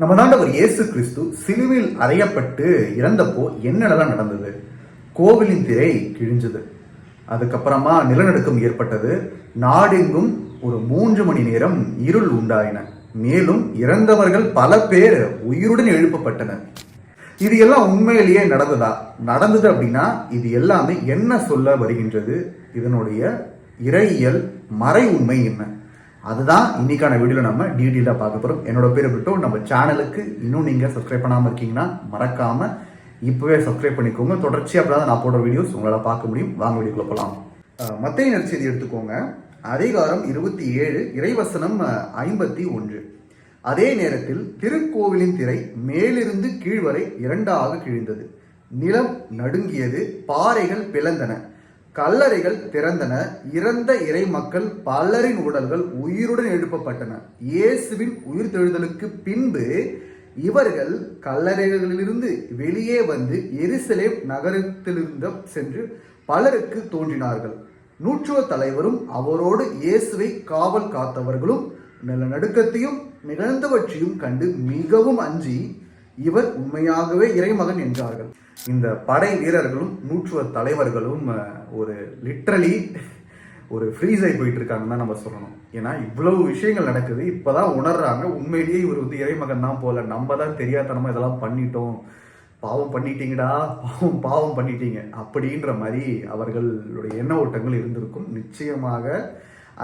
நம்ம தாண்டவர் இயேசு கிறிஸ்து சிலுவையில் அறையப்பட்டு இறந்தப்போ என்னென்னலாம் நடந்தது? கோவிலின் திரை கிழிஞ்சது. அதுக்கப்புறமா நிலநடுக்கம் ஏற்பட்டது. நாடெங்கும் ஒரு மூன்று மணி நேரம் இருள் உண்டாயின. மேலும் இறந்தவர்கள் பல பேர் உயிருடன் எழுப்பப்பட்டனர். இது எல்லாம் உண்மையிலேயே நடந்ததா? நடந்தது அப்படின்னா இது எல்லாமே என்ன சொல்ல வருகின்றது? இதனுடைய இறையியல் மறை உண்மை என்ன? அதுதான் இன்னைக்கான வீடியோவில் நம்ம டீட்டெயிலாக பார்க்க போகிறோம் என்னோட பேர் விட்டோ நம்ம சேனலுக்கு இன்னும் நீங்கள் சப்ஸ்கிரைப் பண்ணாமல் இருக்கீங்கன்னா மறக்காமல் இப்போவே சப்ஸ்கிரைப் பண்ணிக்கோங்க. தொடர்ச்சியாக அப்படிதான் நான் போடுற வீடியோஸ் உங்களால் பார்க்க முடியும். வாங்க வீடியோக்குள்ள போகலாம் மத்திய நற்செய்தி எடுத்துக்கோங்க. அதிகாரம் இருபத்தி ஏழு இறைவசனம் ஐம்பத்தி ஒன்று. அதே நேரத்தில் திருக்கோவிலின் திரை மேலிருந்து கீழ் வரை இரண்டாக கிழிந்தது. நிலம் நடுங்கியது பாறைகள் பிளந்தன. கல்லறைகள் திறந்தன. இறந்த இறை மக்கள் பலரின் உடல்கள் உயிருடன் எழுப்பப்பட்டன. இயேசுவின் உயிர்த்தெழுதலுக்கு பின்பு இவர்கள் கல்லறைகளிலிருந்து வெளியே வந்து எருசலேம் நகரத்திலிருந்து சென்று பலருக்கு தோன்றினார்கள். நூற்றுவ தலைவரும் அவரோடு இயேசுவை காவல் காத்தவர்களும் நிலநடுக்கத்தையும் நிகழ்ந்தவற்றையும் கண்டு மிகவும் அஞ்சி இவர் உண்மையாகவே இறைமகன் என்றார்கள். இந்த படை வீரர்களும் நூற்றுவ தலைவர்களும் ஒரு லிட்ரலி ஒரு ஃப்ரீஸ் ஆகி போயிட்டு இருக்காங்கன்னு தான் நம்ம சொல்லணும். ஏன்னா இவ்வளவு விஷயங்கள் நடக்குது இப்போதான் உணர்றாங்க உண்மையிலேயே இவர் வந்து இறைமகன் தான் போல நம்ம தான் தெரியாதனமா இதெல்லாம் பண்ணிட்டோம். பாவம் பண்ணிட்டீங்கடா பாவம் பாவம் பண்ணிட்டீங்க அப்படின்ற மாதிரி அவர்களுடைய எண்ண ஓட்டங்கள் இருந்திருக்கும். நிச்சயமாக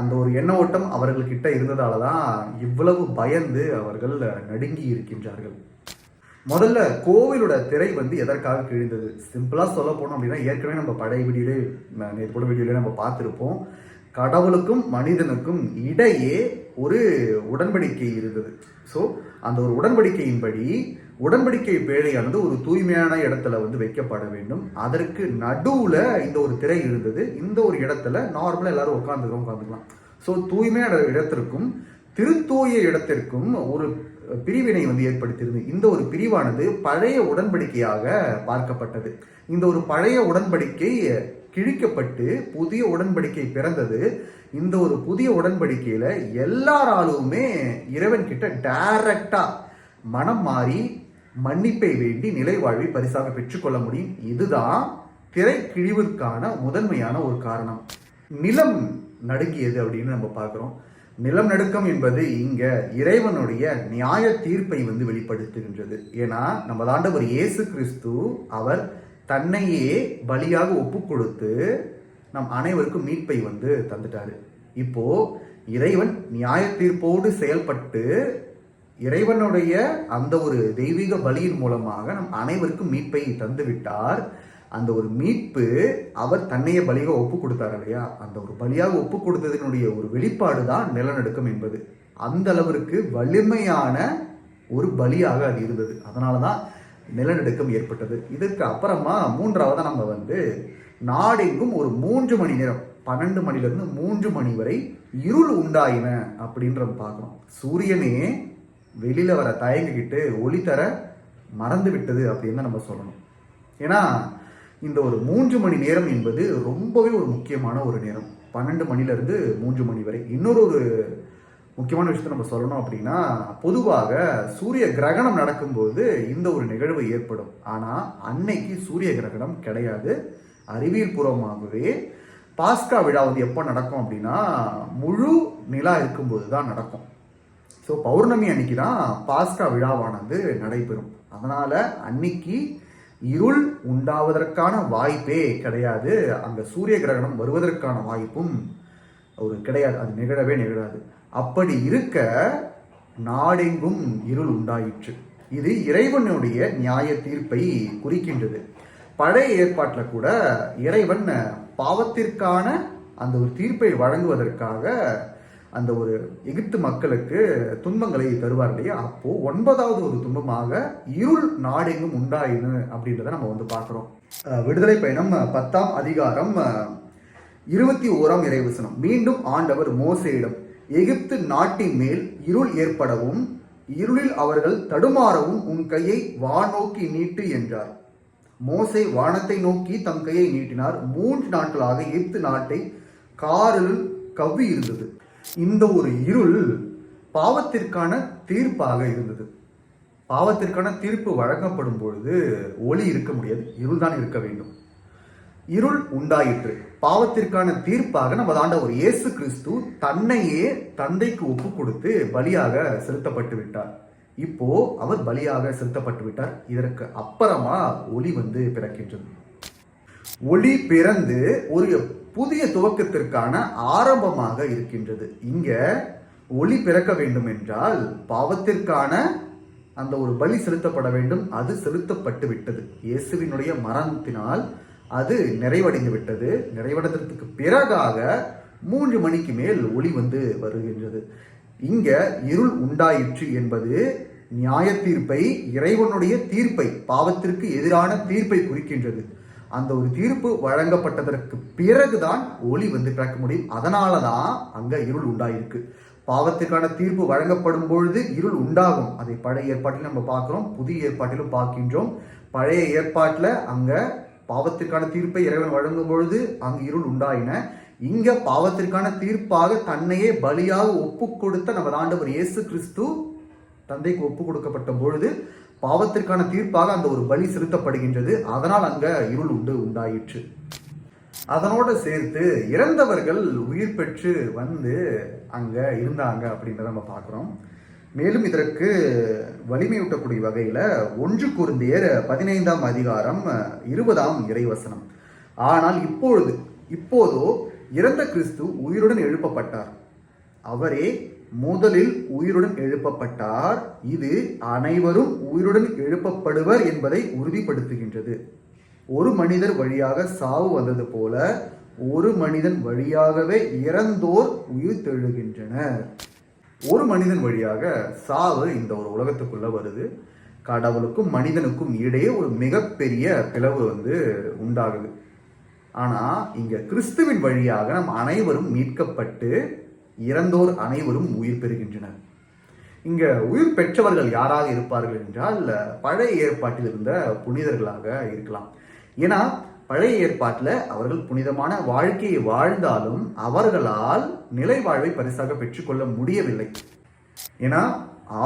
அந்த ஒரு எண்ண ஓட்டம் அவர்கள்கிட்ட இருந்ததால தான் இவ்வளவு பயந்து அவர்கள் நடுங்கி இருக்கின்றார்கள். முதல்ல கோவிலோட திரை வந்து எதற்காக கிழிந்தது? சிம்பிளாக சொல்ல போனோம் அப்படின்னா ஏற்கனவே நம்ம படை வீடியோலே நேற்று வீடியோலே நம்ம பார்த்துருப்போம். கடவுளுக்கும் மனிதனுக்கும் இடையே ஒரு உடன்படிக்கை இருந்தது. ஸோ அந்த ஒரு உடன்படிக்கையின்படி உடன்படிக்கை பேழையானது ஒரு தூய்மையான இடத்துல வந்து வைக்கப்பட வேண்டும். அதற்கு நடுவில் இந்த ஒரு திரை இருந்தது. இந்த ஒரு இடத்துல நார்மலாக எல்லாரும் உட்காந்துருக்கோம் உட்காந்துக்கலாம் ஸோ தூய்மையான இடத்திற்கும் திருத்தூய இடத்திற்கும் ஒரு பிரிவினை வந்து ஏற்படுத்தியிருந்தது இந்த ஒரு பிரிவானது பழைய உடன்படிக்கையாக பார்க்கப்பட்டது. இந்த ஒரு பழைய உடன்படிக்கை கிழிக்கப்பட்டு புதிய உடன்படிக்கை பிறந்தது. இந்த ஒரு புதிய உடன்படிக்கையில எல்லாராலுமே இறைவன் கிட்ட டைரக்டா மனம் மாறி மன்னிப்பை வேண்டி நிலைவாழ்வை பரிசாக பெற்றுக்கொள்ள முடியும். இதுதான் திரை முதன்மையான ஒரு காரணம். நிலம் நடுங்கியது அப்படின்னு நம்ம பார்க்குறோம். நிலம் நடுக்கம் என்பது இங்க இறைவனுடைய நியாய தீர்ப்பை வந்து வெளிப்படுத்துகின்றது. ஏன்னா நம்ம ஆண்டவர் இயேசு கிறிஸ்து அவர் தன்னையே பலியாக ஒப்பு கொடுத்து நம் அனைவருக்கும் மீட்பை வந்து தந்துட்டாரு. இப்போ இறைவன் நியாய தீர்ப்போடு செயல்பட்டு இறைவனுடைய அந்த ஒரு தெய்வீக பலியின் மூலமாக நம் அனைவருக்கும் மீட்பை தந்துவிட்டார். அந்த ஒரு மீட்பு அவர் தன்னையே பலியாக ஒப்பு கொடுத்தார் இல்லையா? அந்த ஒரு பலியாக ஒப்பு கொடுத்ததனுடைய ஒரு வெளிப்பாடு தான் நிலநடுக்கம் என்பது. அந்த அளவிற்கு வலிமையான ஒரு பலியாக அது இருந்தது. அதனால தான் நிலநடுக்கம் ஏற்பட்டது. இதற்கு அப்புறமா மூன்றாவதாக நம்ம வந்து நாடெங்கும் ஒரு மூன்று மணி நேரம் பன்னெண்டு மணிலேருந்து மூன்று மணி வரை இருள் உண்டாயின அப்படின்ற பார்க்குறோம் சூரியனே வெளியில் வர தயங்கிக்கிட்டு ஒளி தர மறந்து விட்டது அப்படின்னு தான் நம்ம சொல்லணும். ஏன்னா இந்த ஒரு மூன்று மணி நேரம் என்பது ரொம்பவே ஒரு முக்கியமான ஒரு நேரம். பன்னெண்டு மணிலேருந்து மூன்று மணி வரை. இன்னொரு ஒரு முக்கியமான விஷயத்தை நம்ம சொல்லணும் அப்படின்னா பொதுவாக சூரிய கிரகணம் நடக்கும்போது இந்த ஒரு நிகழ்வு ஏற்படும். ஆனால் அன்னைக்கு சூரிய கிரகணம் கிடையாது. அறிவியல் பூர்வமாகவே பாஸ்கா விழா வந்து எப்போ நடக்கும் அப்படின்னா முழு நிலா இருக்கும்போது தான் நடக்கும். ஸோ பௌர்ணமி அன்னைக்கு தான் பாஸ்கா விழாவானது நடைபெறும். அதனால் அன்னைக்கு இருள் உண்டாவதற்கான வாய்ப்பே கிடையாது. அந்த சூரிய கிரகணம் வருவதற்கான வாய்ப்பும் ஒரு கிடையாது. அது நிகழவே நிகழாது. அப்படி இருக்க நாடெங்கும் இருள் உண்டாயிற்று. இது இறைவனுடைய நியாய தீர்ப்பை குறிக்கின்றது. பழைய ஏற்பாட்டில் கூட இறைவன் பாவத்திற்கான அந்த ஒரு தீர்ப்பை வழங்குவதற்காக அந்த ஒரு எகிப்து மக்களுக்கு துன்பங்களை தருவார் இல்லையா? அப்போ ஒன்பதாவது ஒரு துன்பமாக இருள் நாடெங்கும் உண்டாயினு அப்படின்றத நம்ம வந்து பார்க்குறோம். விடுதலை பயணம் பத்தாம் அதிகாரம் இருபத்தி ஓராம் இறைவசனம். மீண்டும் ஆண்டவர் மோசையிடம் எகிப்து நாட்டின் மேல் இருள் ஏற்படவும் இருளில் அவர்கள் தடுமாறவும் உன் கையை வானோக்கி நீட்டு என்றார். மோசை வானத்தை நோக்கி தம் கையை நீட்டினார். மூன்று நாட்களாக எகிப்து நாட்டை காரில் கவ்வி இருந்தது இந்த ஒரு இருள் பாவத்திற்கான தீர்ப்பாக இருந்தது. பாவத்திற்கான தீர்ப்பு வழங்கப்படும் பொழுது ஒளி இருக்க முடியாது இருள் தான் இருக்க வேண்டும். இருள் உண்டாயிற்று. பாவத்திற்கான தீர்ப்பாக நம்ம ஆண்டவர் இயேசு கிறிஸ்து தன்னையே தந்தைக்கு ஒப்பு கொடுத்து பலியாக செலுத்தப்பட்டு விட்டார். இப்போ அவர் பலியாக செலுத்தப்பட்டு விட்டார். இதற்கு அப்புறமா ஒளி வந்து பிறக்கின்றது. ஒளி பிறந்து ஒரு புதிய துவக்கத்திற்கான ஆரம்பமாக இருக்கின்றது. இங்க ஒளி பிறக்க வேண்டும் என்றால் பாவத்திற்கான அந்த ஒரு பலி செலுத்தப்பட வேண்டும். அது செலுத்தப்பட்டு விட்டது. இயேசுவினுடைய மரணத்தினால் அது நிறைவடைந்து விட்டது. நிறைவடைந்ததுக்கு பிறகாக மூன்று மணிக்கு மேல் ஒளி வந்து வருகின்றது. இங்க இருள் உண்டாயிற்று என்பது நியாய தீர்ப்பை இறைவனுடைய தீர்ப்பை பாவத்திற்கு எதிரான தீர்ப்பை குறிக்கின்றது. அந்த ஒரு தீர்ப்பு வழங்கப்பட்டதற்கு பிறகுதான் ஒளி வந்து பிறக்க முடியும். அதனால தான் அங்கே இருள் உண்டாயிருக்கு. பாவத்திற்கான தீர்ப்பு வழங்கப்படும் பொழுது இருள் உண்டாகும். அதை பழைய ஏற்பாட்டில் நம்ம பார்க்குறோம் புதிய ஏற்பாட்டிலும் பார்க்கின்றோம். பழைய ஏற்பாட்டில் அங்கே பாவத்திற்கான தீர்ப்பை இறைவன் வழங்கும் பொழுது அங்கு இருள் உண்டாயின. இங்க பாவத்திற்கான தீர்ப்பாக தன்னையே பலியாக ஒப்பு கொடுத்த நம்ம ஆண்டவர் இயேசு கிறிஸ்து தந்தைக்கு ஒப்பு கொடுக்கப்பட்ட பொழுது பாவத்திற்கான தீர்ப்பாக அந்த ஒரு பலி செலுத்தப்படுகின்றது. அதனால் அங்க இருள் உண்டு உண்டாயிற்று. அதனோடு சேர்த்து இறந்தவர்கள் உயிர் பெற்று வந்து அங்க இருந்தாங்க அப்படின்றத நம்ம பார்க்குறோம். மேலும் இதற்கு வலிமையூட்டக்கூடிய வகையில ஒன்று குருந்தியர் பதினைந்தாம் அதிகாரம் இருபதாம் இறைவசனம். ஆனால் இப்பொழுது இப்போதோ இறந்த கிறிஸ்து உயிருடன் எழுப்பப்பட்டார். அவரே முதலில் உயிருடன் எழுப்பப்பட்டார். இது அனைவரும் உயிருடன் எழுப்பப்படுவர் என்பதை உறுதிப்படுத்துகின்றது. ஒரு மனிதர் வழியாக சாவு வந்தது போல ஒரு மனிதன் வழியாகவே இறந்தோர் உயிர் தெழுகின்றனர். ஒரு மனிதன் வழியாக சாவு இந்த ஒரு உலகத்துக்குள்ள வருது. கடவுளுக்கும் மனிதனுக்கும் இடையே ஒரு மிகப்பெரிய பிளவு வந்து உண்டாகுது. ஆனா இங்க கிறிஸ்துவின் வழியாக நம் அனைவரும் மீட்கப்பட்டு இறந்தோர் அனைவரும் உயிர் பெறுகின்றனர். இங்க உயிர் பெற்றவர்கள் யாராக இருப்பார்கள் என்றால் பழைய ஏற்பாட்டில் இருந்த புனிதர்களாக இருக்கலாம். ஏன்னா பழைய ஏற்பாட்டில் அவர்கள் புனிதமான வாழ்க்கையை வாழ்ந்தாலும் அவர்களால் நிலை வாழ்வை பரிசாக பெற்றுக்கொள்ள முடியவில்லை. ஏன்னா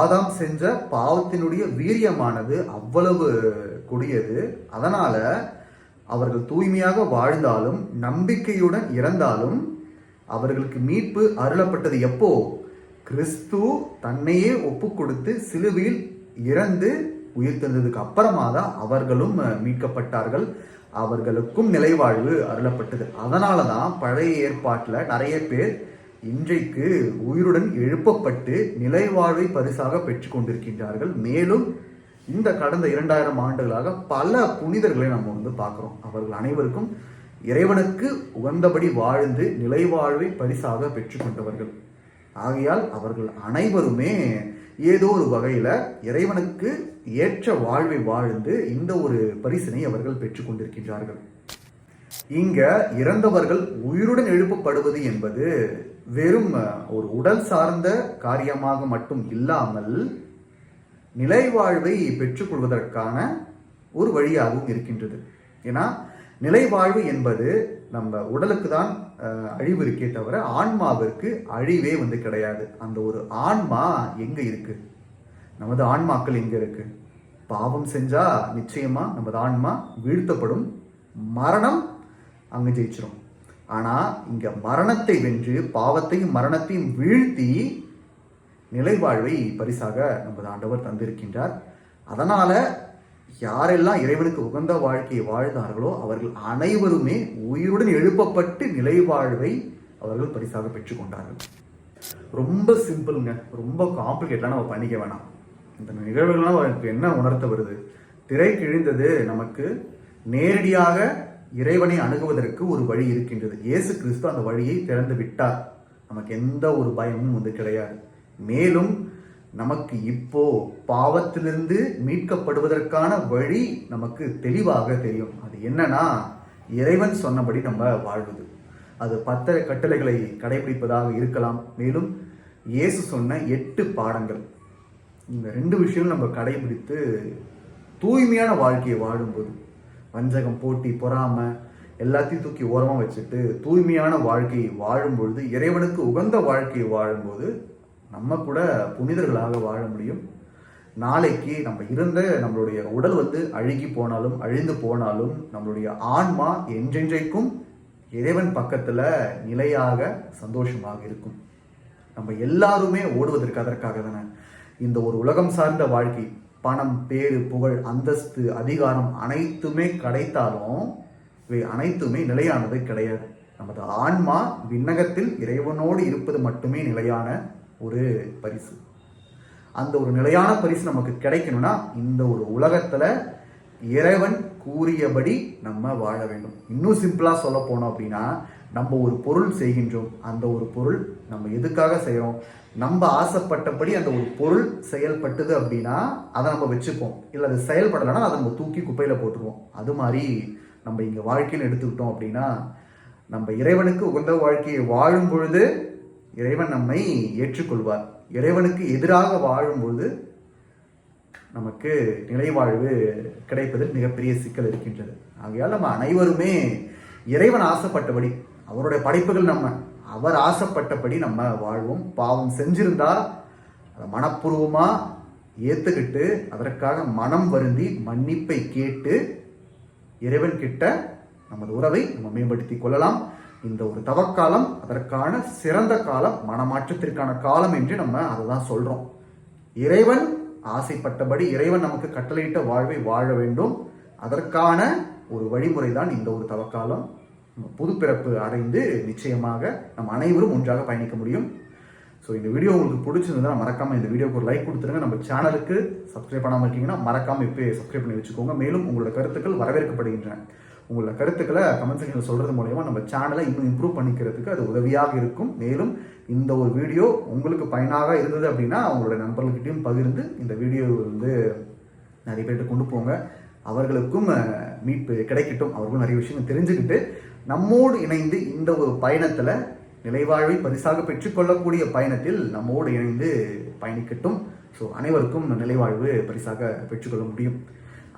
ஆதாம் செஞ்ச பாவத்தினுடைய வீரியமானது அவ்வளவு கொடியது. அதனால அவர்கள் தூய்மையாக வாழ்ந்தாலும் நம்பிக்கையுடன் இறந்தாலும் அவர்களுக்கு மீட்பு அருளப்பட்டது எப்போ? கிறிஸ்து தன்னையே ஒப்பு கொடுத்து சிலுவையில் இறந்து உயிர் தந்ததுக்கு அப்புறமா தான் அவர்களும் மீட்கப்பட்டார்கள். அவர்களுக்கும் நிலைவாழ்வு அருளப்பட்டது. அதனால தான் பழைய ஏற்பாட்டில் நிறைய பேர் இன்றைக்கு உயிருடன் எழுப்பப்பட்டு நிலைவாழ்வை பரிசாக பெற்று கொண்டிருக்கின்றார்கள். மேலும் இந்த கடந்த இரண்டாயிரம் ஆண்டுகளாக பல புனிதர்களை நம்ம வந்து பார்க்குறோம். அவர்கள் அனைவருக்கும் இறைவனுக்கு உகந்தபடி வாழ்ந்து நிலைவாழ்வை பரிசாக பெற்றுக்கொண்டவர்கள். ஆகையால் அவர்கள் அனைவருமே ஏதோ ஒரு வகையில் இறைவனுக்கு ஏற்ற வாழ்வை வாழ்ந்து இந்த ஒரு பரிசினை அவர்கள் பெற்றுக்கொண்டிருக்கின்றார்கள். இங்க இறந்தவர்கள் உயிருடன் எழுப்பப்படுவது என்பது வெறும் ஒரு உடல் சார்ந்த காரியமாக மட்டும் இல்லாமல் நிலைவாழ்வை பெற்றுக்கொள்வதற்கான ஒரு வழியாகவும் இருக்கின்றது. ஏன்னா நிலைவாழ்வு என்பது நம்ம உடலுக்கு தான் அழிவு இருக்கே தவிர ஆன்மாவிற்கு அழிவே வந்து கிடையாது. அந்த ஒரு ஆன்மா எங்க இருக்கு? நமது ஆன்மாக்கள் எங்க இருக்கு? பாவம் செஞ்சா நிச்சயமா நமது ஆன்மா வீழ்த்தப்படும். மரணம் அங்கே ஜெயிச்சிடும் ஆனா இங்க மரணத்தை வென்று பாவத்தையும் மரணத்தையும் வீழ்த்தி நிலைவாழ்வை பரிசாக நமது ஆண்டவர் தந்திருக்கின்றார். அதனால யாரெல்லாம் இறைவனுக்கு உகந்த வாழ்க்கையை வாழ்ந்தார்களோ அவர்கள் அனைவருமே உயிருடன் எழுப்பப்பட்டு நிலைவாழ்வை அவர்கள் பரிசாக பெற்றுக்கொண்டார்கள் ரொம்ப சிம்பிளுங்க. ரொம்ப காம்ப்ளிகேட்டாக நம்ம பண்ணிக்க வேணாம். இந்த நிகழ்வுகள்லாம் அவருக்கு என்ன உணர்த்த வருது? திரை கிழிந்தது நமக்கு நேரடியாக இறைவனை அணுகுவதற்கு ஒரு வழி இருக்கின்றது. இயேசு கிறிஸ்து அந்த வழியை திறந்து விட்டார். நமக்கு எந்த ஒரு பயமும் வந்து கிடையாது. மேலும் நமக்கு இப்போ பாவத்திலிருந்து மீட்கப்படுவதற்கான வழி நமக்கு தெளிவாக தெரியும். அது என்னன்னா இறைவன் சொன்னபடி நம்ம வாழ்வது. அது பத்த கட்டளைகளை கடைபிடிப்பதாக இருக்கலாம். மேலும் இயேசு சொன்ன எட்டு பாடங்கள். இந்த ரெண்டு விஷயம் நம்ம கடைபிடித்து தூய்மையான வாழ்க்கையை வாழும்போது வஞ்சகம் போட்டி பொறாமை எல்லாத்தையும் தூக்கி ஓரமாக வச்சுட்டு தூய்மையான வாழ்க்கையை வாழும்பொழுது இறைவனுக்கு உகந்த வாழ்க்கையை வாழும்போது நம்ம கூட புனிதர்களாக வாழ முடியும். நாளைக்கு நம்ம இருந்த நம்மளுடைய உடல் வந்து அழுகி போனாலும் அழிந்து போனாலும் நம்மளுடைய ஆன்மா என்றென்றைக்கும் இறைவன் பக்கத்தில் நிலையாக சந்தோஷமாக இருக்கும். நம்ம எல்லாருமே ஓடுவதற்கு அதற்காக தானே. இந்த ஒரு உலகம் சார்ந்த வாழ்க்கை பணம் பேரு புகழ் அந்தஸ்து அதிகாரம் அனைத்துமே கிடைத்தாலும் இவை அனைத்துமே நிலையானது கிடையாது. நமது ஆன்மா விண்ணகத்தில் இறைவனோடு இருப்பது மட்டுமே நிலையான ஒரு பரிசு. அந்த ஒரு நிலையான பரிசு நமக்கு கிடைக்கணும்னா இந்த ஒரு உலகத்துல இறைவன் கூறியபடி நம்ம வாழ வேண்டும். இன்னும் சிம்பிளா சொல்ல போனோம் அப்படின்னா நம்ம ஒரு பொருள் செய்கின்றோம். அந்த ஒரு பொருள் நம்ம எதுக்காக செய்கிறோம் நம்ம ஆசைப்பட்டபடி அந்த ஒரு பொருள் செயல்பட்டது அப்படின்னா அதை நம்ம வச்சுப்போம். இல்லை அது செயல்படலைன்னா அதை நம்ம தூக்கி குப்பையில் போட்டுருவோம். அது மாதிரி நம்ம இங்கே வாழ்க்கையில் எடுத்துக்கிட்டோம் அப்படின்னா நம்ம இறைவனுக்கு உகந்த வாழ்க்கையை வாழும் பொழுது இறைவன் நம்மை ஏற்றுக்கொள்வார். இறைவனுக்கு எதிராக வாழும்போது நமக்கு நிலைவாழ்வு கிடைப்பதில் மிகப்பெரிய சிக்கல் இருக்கின்றது. ஆகையால் நம்ம அனைவருமே இறைவன் ஆசைப்பட்டபடி அவருடைய படைப்புகள் நம்ம அவர் ஆசைப்பட்டபடி நம்ம வாழ்வோம். பாவம் செஞ்சிருந்தா அதை மனப்பூர்வமாக ஏற்றுக்கிட்டு அதற்காக மனம் வருந்தி மன்னிப்பை கேட்டு இறைவன் கிட்ட நமது உறவை நம்ம மேம்படுத்தி கொள்ளலாம். இந்த ஒரு தவக்காலம் அதற்கான சிறந்த காலம் மனமாற்றத்திற்கான காலம் என்று நம்ம அதை தான் சொல்றோம். இறைவன் ஆசைப்பட்டபடி இறைவன் நமக்கு கட்டளையிட்ட வாழ்வை வாழ வேண்டும். அதற்கான ஒரு வழிமுறை தான் இந்த ஒரு தவக்காலம். நம்ம புதுப்பிறப்பு அடைந்து நிச்சயமாக நம்ம அனைவரும் ஒன்றாக பயணிக்க முடியும். ஸோ இந்த வீடியோ உங்களுக்கு பிடிச்சிருந்தா மறக்காம இந்த வீடியோக்கு ஒரு லைக் கொடுத்துருங்க. நம்ம சேனலுக்கு சப்ஸ்கிரைப் பண்ணாமல் இருக்கீங்கன்னா மறக்காம இப்போ சப்ஸ்கிரைப் பண்ணி வச்சுக்கோங்க. மேலும் உங்களோட கருத்துக்கள் வரவேற்கப்படுகின்றன. உங்களோட கருத்துக்களை கமெண்ட் செக்ஷனில் சொல்கிறது மூலயமா நம்ம சேனலை இன்னும் இம்ப்ரூவ் பண்ணிக்கிறதுக்கு அது உதவியாக இருக்கும். மேலும் இந்த ஒரு வீடியோ உங்களுக்கு பயனாக இருந்தது அப்படின்னா அவங்களோட நண்பர்கள்கிட்டையும் பகிர்ந்து இந்த வீடியோ வந்து நிறைய பேர்கிட்ட கொண்டு போங்க. அவர்களுக்கும் மீட்பு கிடைக்கட்டும். அவர்களும் நிறைய விஷயங்கள் தெரிஞ்சுக்கிட்டு நம்மோடு இணைந்து இந்த ஒரு பயணத்தில் நிலைவாழ்வை பரிசாக பெற்றுக்கொள்ளக்கூடிய பயணத்தில் நம்மோடு இணைந்து பயணிக்கட்டும். ஸோ அனைவருக்கும் நிலைவாழ்வு பரிசாக பெற்றுக்கொள்ள முடியும்.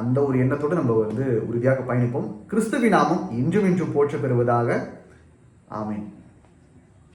அந்த ஒரு எண்ணத்தோடு நம்ம வந்து உறுதியாக பயணிப்போம். கிறிஸ்துவின் நாமம் இன்றும் இன்றும் போற்ற பெறுவதாக ஆமீன்.